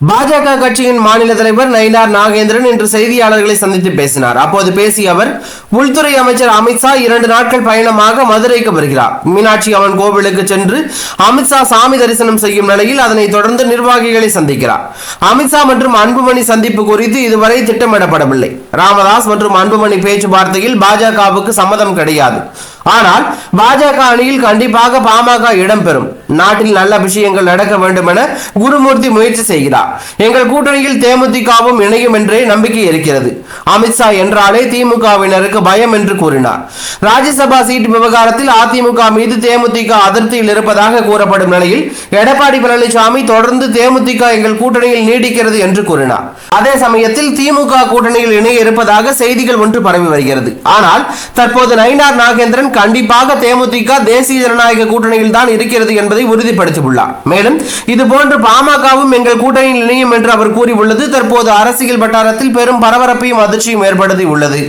பாஜக கட்சியின் மாநில தலைவர் நயினார் நாகேந்திரன் இன்று செய்தியாளர்களை சந்தித்து பேசினார். அப்போது பேசிய அவர் உள்துறை அமைச்சர் அமித்ஷா இரண்டு நாட்கள் பயணமாக மதுரைக்கு வருகிறார். மீனாட்சி அம்மன் கோவிலுக்கு சென்று அமித்ஷா சாமி தரிசனம் செய்யும் நிலையில் அதனைத் தொடர்ந்து நிர்வாகிகளை சந்திக்கிறார். அமித்ஷா மற்றும் அன்புமணி சந்திப்பு குறித்து இதுவரை திட்டமிடப்படவில்லை. ராமதாஸ் மற்றும் அன்புமணி பேச்சுவார்த்தையில் பாஜகவுக்கு சம்மதம் கிடையாது. ஆனால் பாஜக அணியில் கண்டிப்பாக பாமக இடம்பெறும். நாட்டில் நல்ல விஷயங்கள் நடக்க வேண்டும் என குருமூர்த்தி முயற்சி செய்கிறார். எங்கள் கூட்டணியில் தேமுதிகவும் இணையும் என்றே நம்பிக்கை இருக்கிறது. அமித்ஷா என்றாலே திமுகவினருக்கு பயம் என்று கூறினார். ராஜ்யசபா சீட் விவகாரத்தில் அதிமுக மீது தேமுதிக அதிருப்தியில் இருப்பதாக கூறப்படும் நிலையில் எடப்பாடி பழனிசாமி தொடர்ந்து தேமுதிக எங்கள் கூட்டணியில் நீடிக்கிறது என்று கூறினார். அதே சமயத்தில் திமுக கூட்டணியில் இணைய இருப்பதாக செய்திகள் ஒன்று பரவி வருகிறது. ஆனால் தற்போது நயினார் நாகேந்திரன் கண்டிப்பாக தேமுதிக தேசிய ஜனநாயக கூட்டணியில் தான் இருக்கிறது என்பதை உறுதிப்படுத்தியுள்ளார். மேலும் இது போன்று பாமகவும் எங்கள் கூட்டணியில் இணையும் என்று அவர் கூறியுள்ளது. தற்போது அரசியல் வட்டாரத்தில் பெரும் பரபரப்பையும் அதிர்ச்சியும் ஏற்படுத்தி உள்ளது